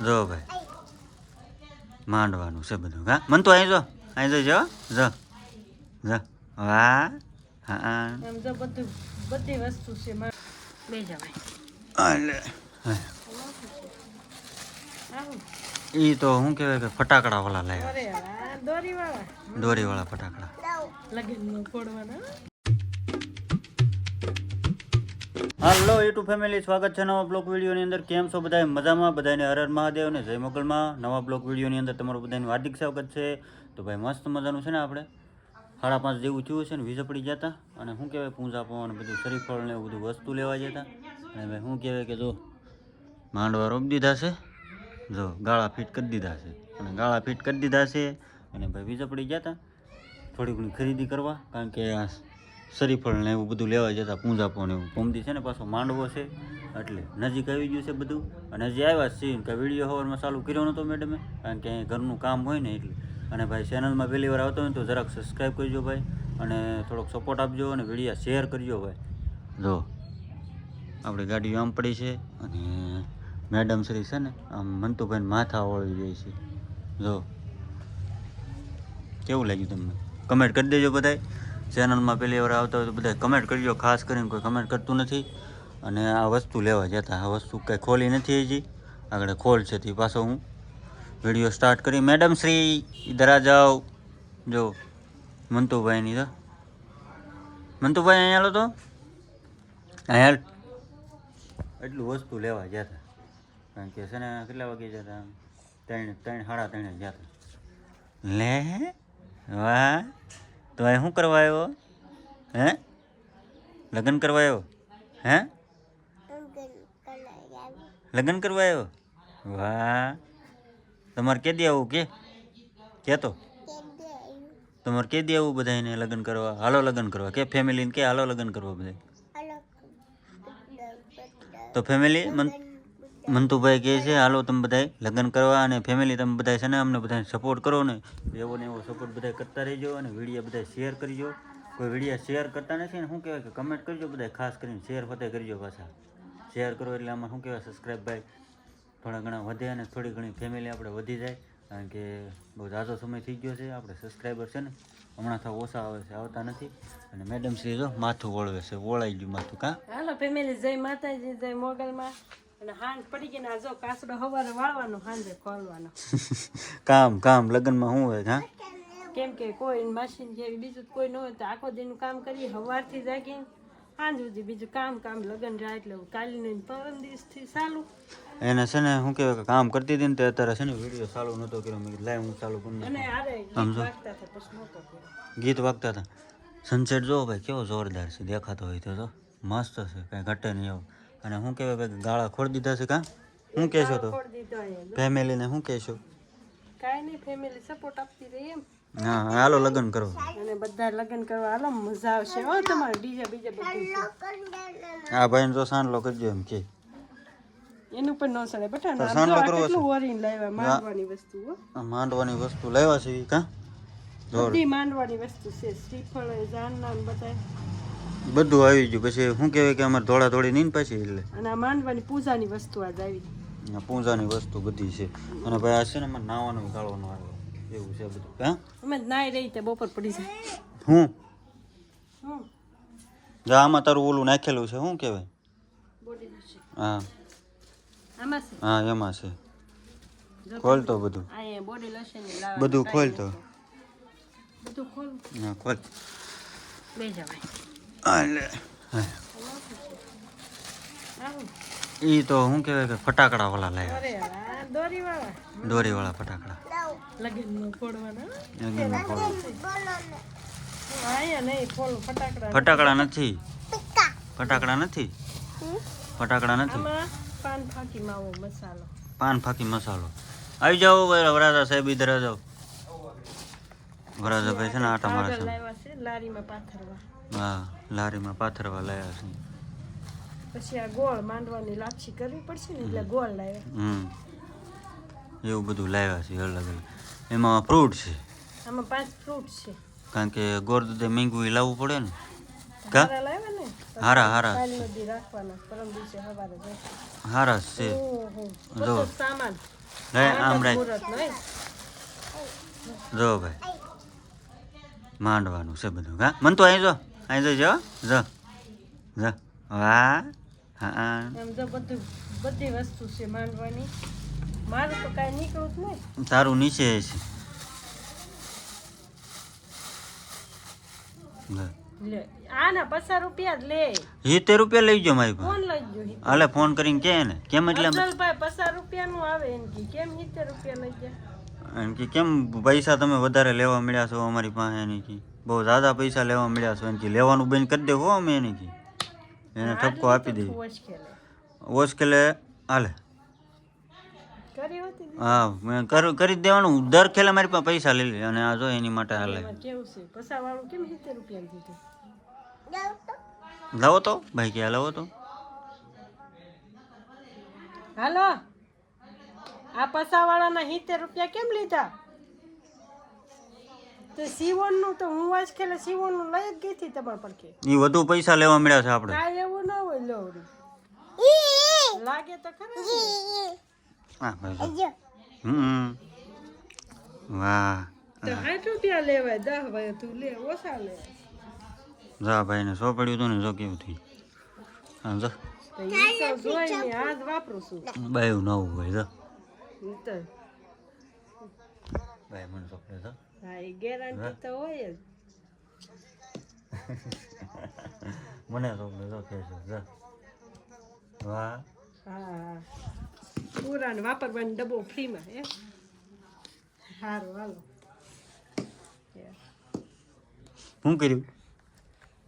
જો ભાઈ. માંડવાનું છે બધું હા? મન તો અહીં જો અહીં જો જો જો. વાહ હા. જો બધું બધી વસ્તુ છે બે જવાય એટલે એ તો શું કહેવાય કે ફટાકડા વાળા લાવ્યા દોરી વાળા દોરી વાળા ફટાકડા. લગન ફોડવાના. હાલો યુટ્યુબ ફેમિલી સ્વાગત છે નવા બ્લોગ વિડીયોની અંદર. કેમ છો બધા મજામાં? બધાને હર હર મહાદેવ અને જય મોગલમાં. નવા બ્લોગ વિડીયોની અંદર તમારું બધાને હાર્દિક સ્વાગત છે. તો ભાઈ, મસ્ત મજાનું છે ને આપણે? સાડા પાંચ જેવું થયું છે ને, વીજ પડી જતા અને શું કહેવાય, પૂંજા પવન, બધું શરીફળ ને એવું બધું વસ્તુ લેવા જતા અને ભાઈ, શું કહેવાય કે જો, માંડવા રોપ દીધા છે. જો, ગાળા ફિટ કરી દીધા છે. અને ગાળા ફિટ કરી દીધા છે. અને ભાઈ, વીજ પડી જતા થોડી ઘણી ખરીદી કરવા. કારણ કે શરીફળ ને એવું બધું લેવા જતા પૂંજાપો ને એવું. પમદી છે ને પાછો માંડવો છે, એટલે નજીક આવી ગયું છે બધું. અને હજી આવ્યા સીન કે વીડિયો હવારમાં ચાલુ કર્યો નહોતો મેડમે કારણ કે ઘરનું કામ હોય ને એટલે. અને ભાઈ ચેનલમાં પહેલી વાર આવતો હોય તો જરાક સબસ્ક્રાઈબ કરજો ભાઈ, અને થોડોક સપોર્ટ આપજો અને વીડિયો શેર કરજો ભાઈ. જો, આપણી ગાડીઓ આમ પડી છે, અને મેડમ શ્રી છે ને, આમ મંતુભાઈને માથા ઓળી જાય છે. જો, કેવું લાગ્યું તમને? કમેન્ટ કરી દેજો બધાય. ચેનલમાં પહેલી વાર આવતા હોય તો બધા કમેન્ટ કરજો. ખાસ કરીને કોઈ કમેન્ટ કરતું નથી. અને આ વસ્તુ લેવા જતા. આ વસ્તુ કંઈ ખોલી નથી હજી. આગળ ખોલ છે તે પાછો હું વીડિયો સ્ટાર્ટ કરી. મેડમ શ્રી ઇધર આ જાઓ. જો, મંતુભાઈની તો. મંતુભાઈ અહીંયા લો તો? અહીંયા એટલું વસ્તુ લેવા જતા. કારણ કે છે ને, કેટલા વાગે જતા? ત્રણ ત્રણ, સાડા ત્રણે જતા. લે, વાહ. તો અહીં શું કરવા આવ્યો? હે? લગ્ન કરવા આવ્યો? હે? લગ્ન કરવા આવ્યો? વાહ. તમારે કે દે આવું કે? કહેતો તમારે કે દે આવું બધાને લગ્ન કરવા? હાલો લગ્ન કરવા. કે ફેમિલીને કે હાલો લગ્ન કરવા બધા તો ફેમિલી મન મંતુભાઈ કહે છે, હાલો તમે બધાય લગ્ન કરવા અને ફેમિલી તમે બધા છે ને અમને બધાને સપોર્ટ કરો ને. એવો ને એવો સપોર્ટ બધા કરતા રહેજો અને વીડિયો બધા શેર કરજો. કોઈ વીડિયો શેર કરતા નથી ને શું કહેવાય કે કમેન્ટ કરજો બધા ખાસ કરીને શેર ફતે કરજો પાછા. શેર કરો એટલે આમાં શું કહેવાય સબસ્ક્રાઈબ ભાઈ. થોડા ઘણા વધે અને થોડી ઘણી ફેમિલી આપણે વધી જાય. કારણ કે બહુ ઝાઝો સમય થઈ ગયો છે, આપણે સબસ્ક્રાઈબર છે ને હમણાં થા ઓછા આવે છે, આવતા નથી. અને મેડમ શ્રી જો માથું વળવે છે, વળાઈ ગયું માથું, કાં? હાલો ફેમિલી જય માતાજી, જય મોગલમાં. અને હાંજ પડી ગઈ ને જો કાસડો હવારે વાળવાનો હાંજે ખોલવાનો. કામ કામ લગ્નમાં શું હોય હા? કેમ કે કોઈ મશીન જેવી બીજું કોઈ ન હોય તો આખો દિનનું કામ કરીએ સવારથી જાગીને સાંજ સુધી બીજું કામ કામ લગન જાય એટલે કાલી નહીં પરમ દિવસથી ચાલુ. એને છે ને શું કહેવાય કામ કરતી હતી ને તે અત્યારે છે ને વીડિયો ચાલુ નહોતો કર્યો. મેં લાય હું ચાલુ કરી. અને આરે ગીત સમજો. ગીત વાગતા હતા. સનસેટ જો ભાઈ કેવો જોરદાર છે દેખાતો હોય તો મસ્ત છે કાંઈ ઘટે નહીં એવું. અને શું કહેવાય કે ગાળા ખોડી દીધા છે કાં? શું કહેશો તો? ફેમિલીને શું કહેશો? કાંઈ નહીં ફેમિલી સપોર્ટ આપતી રહી એમ. હા હાલો લગ્ન કરો. અને બધા લગ્ન કરવા હાલો મજા આવશે. હો તમારે બીજા બીજા બધું છે. આ તો સાંડલો કરજો એમ કે. એનું પણ ન સડે બેટા ના સાંડલો કરવો કેટલું ઓરીને લાવ્યા માંડવાની વસ્તુ હો. માંડવાની વસ્તુ લાવ્યા છે બધી માંડવાની વસ્તુ છે. શ્રીફળ જાનના બધા બધું આવી ગયું. પછી શું કહેવાય કે અમારે ધોળા ધોળી નહીં પછી એટલે. અને આ માંડવાની પૂજાની વસ્તુ આજ આવી. આ પૂજાની વસ્તુ બધી છે. અને ભાઈ આ છે ને અમારે નાવાનું ગાળવાનું આવે. એવું છે બધું. હા? અમે નાઈ રહી તે બપોર પડી જાય. હું? હું? જા આમાં તારું ઓલું નાખેલું છે. શું કહેવાય? હા. હા એમાં છે. ખોલ તો બધું બધું ખોલ તો બધું ખોલ. હા ખોલ. બે જવાય. હા લે હા. આવું ઈ તો શું કહેવાય કે ફટાકડા વાળા લાવ્યા દોરી વાળા દોરી વાળા ફટાકડા લગનનું ફોડવાના ફટાકડા નથી. ફટાકડા નથી. ફટાકડા નથી. પાન ફાકી માવો મસાલો. પાન ફાકી મસાલો. આવી જાઓ વરાજા સાહેબ ઈધર આ જાઓ. વરાજા ભાઈ છે ને આટા મારે છે લારીમાં પાથરવા. હા લારીમાં પાથરવા લાયા છે. પછી આ ગોળ માંડવાની લાપસી કરવી પડશે ને એટલે ગોળ લાવ્યા. હમ. એવું બધું લાવ્યા છે અલગ અલગ. એમાં ફ્રૂટ છે. આમાં પાંચ ફ્રૂટ છે. કારણ કે ગોળ દૂધે મેંગું ઈ લાવવું પડે ને. કા? હારા હારા. હારા છે. જો. લે આમ રાખ જો ભાઈ. માંડવાનું છે બધું. હા મન તો અહીં જો. અહીં જો જો જો જો વાહ હા એમ જો બધું બધી વસ્તુ છે માંડવાની મારું તો કાંઈ નીકળું જ નહીં તારું નીચે છે લે. આના પચાસ રૂપિયા જ લે સિત્તેર રૂપિયા લઈ જાઓ મારી ફોન લઈ જો હાલે ફોન કરીને કે ને કેમ એટલે પચાસ રૂપિયા રૂપિયાનું આવે એમ કે કેમ સિત્તેર રૂપિયા લઈ ગયા એમ કે કેમ પૈસા તમે વધારે લેવા મળ્યા છો અમારી પાસે એની કી? બહુ ઝાઝા પૈસા લેવા મળ્યા છો એની કે લેવાનું બંધ કરી દેવું અમે એની કી. એને ઠપકો આપી દઈએ ઓશકેલે હાલે? હા મેં કર- દેવાનું. દર ખેલે મારી પાસે પૈસા લઈ લે અને આ જો એની માટે હાલે. એમાં લાવો તો. ભાઈ ક્યાં લાવો તો. હાલો. આ પસા વાળાના સિત્તેર રૂપિયા કેમ લીધા? તો સીવણનું તો હું આજ ખેલે સીવણનું લઈ જ ગઈ હતી તમારા પડખે એ વધુ પૈસા લેવા મળ્યા છે આપણે. કાંઈ એવું ન હોય લોવડી લાગે તો ખરા હા ભાઈ હમ. વાહ. તો સાઠ રૂપિયા લેવાય દસ ભાઈ તું લે ઓછા લે. જા ભાઈને સો પડ્યું હતું ને જો કેવું થયું. હા જો. તો ઈ તો જોઈને આજ વાપરું છું. બાયું નવું હોય જો. મને ચોકડે જો હા એ ગેરંટી તો હોય જ. મને ચોકડે જો કે છે? જો. વાહ. હા. પૂરા ને વાપરવાનો ડબ્બો ફ્રીમાં એ સારું હાલો. શું કર્યું?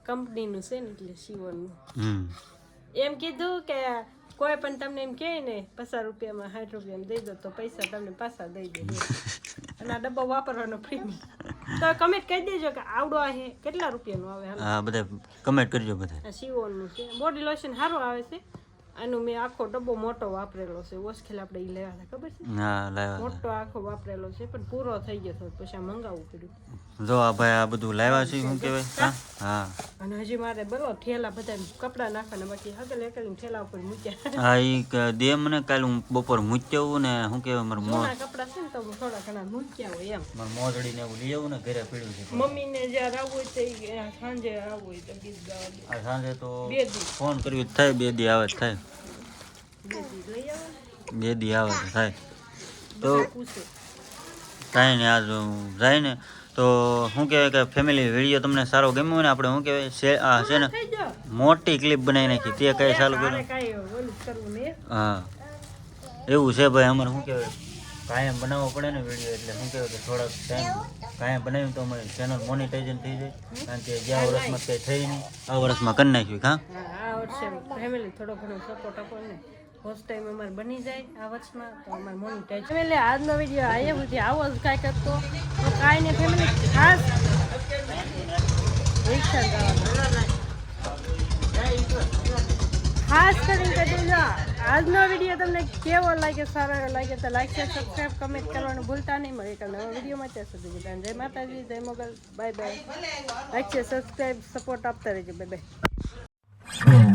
કંપનીનું છે ને એટલે સીવણનું હમ. એમ કીધું કે કોઈ પણ તમને એમ કહે ને પચાસ રૂપિયામાં સાઠ રૂપિયામાં દઈ દો તો પૈસા તમને પાછા દઈ દે. અને આ ડબ્બો વાપરવાનો ફ્રી તો કમેન્ટ કહી દેજો કે આવડો છે કેટલા રૂપિયાનો આવે હા બધા કમેન્ટ કરજો બધા. સીઓનું છે. બોડી લોશન સારું આવે છે. આનું મેં આખો ડબ્બો મોટો વાપરેલો છે. ઓછખેલ આપણે એ લેવા હતા ખબર છે? હા મોટો આખો વાપરેલો છે પણ પૂરો થઈ ગયો હતો પછી આ મંગાવવું પડ્યું. જો આ ભાઈ આ બધું લાવ્યા છે શું કહેવાય? હા અને હજી મારે બરો ઠેલા બધા કપડા નાખવાના બાકી હગલ એકલીને ઠેલા ઉપર મૂક્યા. હા એ દે મને કાલ હું બપોર મૂક્યો ને શું કહેવાય મારું મોં કપડા છે ને તો થોડા ઘણા મૂક્યા હોય એમ. મારું મોજડી ને એવું લઈ આવું ને ઘરે પીડ્યું છે મમ્મીને જ્યારે આવું હોય તો સાંજે આવું હોય તો ગીત ગાવા સાંજે તો ફોન કર્યું થાય બે દી આવે થાય. બે દી આવે તો થાય. તો કાંઈ નહીં આજ જાય ને તો શું કહેવાય કે ફેમિલી વીડિયો તમને સારો ગમ્યો ને આપણે શું કહેવાય છે આ છે ને મોટી ક્લિપ બનાવી નાખી તે કઈ ચાલુ કર્યું? કાંઈ હા. એવું છે ભાઈ અમારે શું કહેવાય કાયમ બનાવવો પડે ને વીડિયો એટલે શું કહેવાય કે થોડાક ટાઈમ કાયમ બનાવ્યું તો અમારી ચેનલ મોનિટાઇઝન થઈ જાય. કારણ કે જ્યાં વર્ષમાં કંઈ થઈ નહીં. આ વર્ષમાં કરી નાખ્યું હા? આ વર્ષે ફેમિલી થોડો ઘણો સપોર્ટ આપો ને. ફર્સ્ટ ટાઈમ અમારે બની જાય આ વર્ષમાં, તો અમારે મોનિટાઈઝ એટલે આજનો વીડિયો આવ્યો સુધી આવો જ કાંઈ કરતો તો કાંઈ નહીં ફેમિલી ખાસ રિક્ષા ખાસ કરીને કહી આજનો વીડિયો તમને કેવો લાગે સારો લાગે તો લાઈક શેર સબસ્ક્રાઈબ કમેન્ટ કરવાનું ભૂલતા નહીં. મળે કે નવા વિડીયોમાં ત્યાં સુધી બધા જય માતાજી, જય Mogal bye bye like share subscribe support આપતા રહેજો. Bye bye